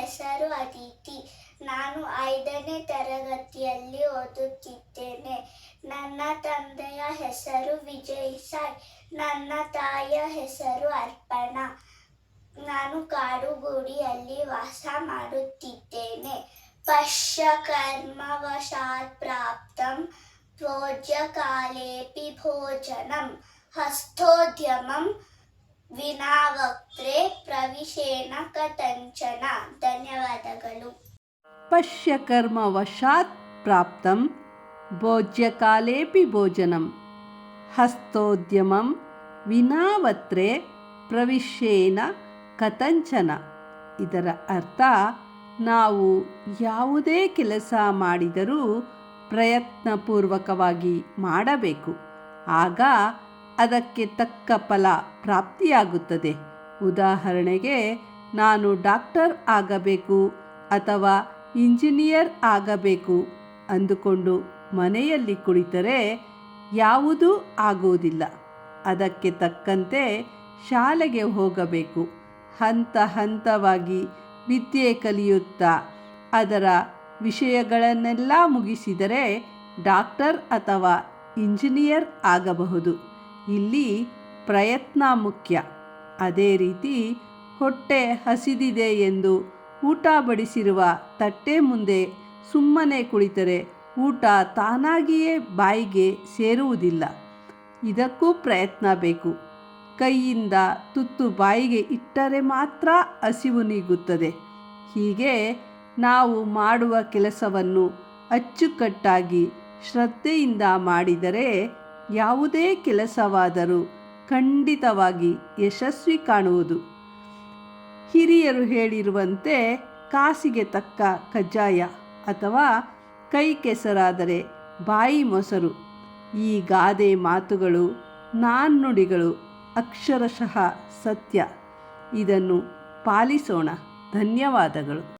ಹೆಸರು ಅದಿತಿ. ನಾನು ಐದನೇ ತರಗತಿಯಲ್ಲಿ ಓದುತ್ತಿದ್ದೇನೆ. ನನ್ನ ತಂದೆಯ ಹೆಸರು ವಿಜಯ್ ಸಾಯ್. ನನ್ನ ತಾಯಿಯ ಹೆಸರು ಅರ್ಪಣಾ. ನಾನು ಕಾಡುಗೂಡಿಯಲ್ಲಿ ವಾಸ ಮಾಡುತ್ತಿದ್ದೇನೆ. ಪಶ್ಯ ಕರ್ಮವಶಾತ್ ಪ್ರಾಪ್ತಂ ಭೋಜ್ಯಕಾಲೇಪಿ ಭೋಜನಂ ಹಸ್ತೋದ್ಯಮಂ ವಿನಾವಕ್ತ್ರೆ ಪ್ರವಿಶೇನ ಕಥಂಚನ ಧನ್ಯವಾದಗಳು. ಪಶ್ಯಕರ್ಮವಶಾತ್ ಪ್ರಾಪ್ತಂ ಭೋಜ್ಯಕಾಲೇಪಿ ಭೋಜನಂ. ಹಸ್ತೋದ್ಯಮಂ ವಿನಾವತ್ರೆ ಪ್ರವಿಶ್ಯೇನ ಕಥಂಚನ. ಇದರ ಅರ್ಥ, ನಾವು ಯಾವುದೇ ಕೆಲಸ ಮಾಡಿದರೂ ಪ್ರಯತ್ನಪೂರ್ವಕವಾಗಿ ಮಾಡಬೇಕು. ಆಗ ಅದಕ್ಕೆ ತಕ್ಕ ಫಲ ಪ್ರಾಪ್ತಿಯಾಗುತ್ತದೆ. ಉದಾಹರಣೆಗೆ ನಾನು ಡಾಕ್ಟರ್ ಆಗಬೇಕು ಅಥವಾ ಇಂಜಿನಿಯರ್ ಆಗಬೇಕು ಅಂದುಕೊಂಡು ಮನೆಯಲ್ಲಿ ಕುಳಿತರೆ ಯಾವುದೂ ಆಗುವುದಿಲ್ಲ. ಅದಕ್ಕೆ ತಕ್ಕಂತೆ ಶಾಲೆಗೆ ಹೋಗಬೇಕು. ಹಂತ ಹಂತವಾಗಿ ವಿದ್ಯೆ ಕಲಿಯುತ್ತಾ ಅದರ ವಿಷಯಗಳನ್ನೆಲ್ಲ ಮುಗಿಸಿದರೆ ಡಾಕ್ಟರ್ ಅಥವಾ ಇಂಜಿನಿಯರ್ ಆಗಬಹುದು. ಇಲ್ಲಿ ಪ್ರಯತ್ನ ಮುಖ್ಯ. ಅದೇ ರೀತಿ ಹೊಟ್ಟೆ ಹಸಿದಿದೆ ಎಂದು ಊಟ ಬಡಿಸಿರುವ ತಟ್ಟೆ ಮುಂದೆ ಸುಮ್ಮನೆ ಕುಳಿತರೆ ಊಟ ತಾನಾಗಿಯೇ ಬಾಯಿಗೆ ಸೇರುವುದಿಲ್ಲ. ಇದಕ್ಕೂ ಪ್ರಯತ್ನ ಬೇಕು. ಕೈಯಿಂದ ತುತ್ತು ಬಾಯಿಗೆ ಇಟ್ಟರೆ ಮಾತ್ರ ಹಸಿವು ನೀಗುತ್ತದೆ. ಹೀಗೆ ನಾವು ಮಾಡುವ ಕೆಲಸವನ್ನು ಅಚ್ಚುಕಟ್ಟಾಗಿ ಶ್ರದ್ಧೆಯಿಂದ ಮಾಡಿದರೆ ಯಾವುದೇ ಕೆಲಸವಾದರೂ ಖಂಡಿತವಾಗಿ ಯಶಸ್ವಿ ಕಾಣುವುದು. ಹಿರಿಯರು ಹೇಳಿರುವಂತೆ ಕಾಸಿಗೆ ತಕ್ಕ ಕಜ್ಜಾಯ ಅಥವಾ ಕೈ ಕೆಸರಾದರೆ ಬಾಯಿ ಮೊಸರು. ಈ ಗಾದೆ ಮಾತುಗಳು ನಾಣ್ಣುಡಿಗಳು ಅಕ್ಷರಶಃ ಸತ್ಯ. ಇದನ್ನು ಪಾಲಿಸೋಣ. ಧನ್ಯವಾದಗಳು.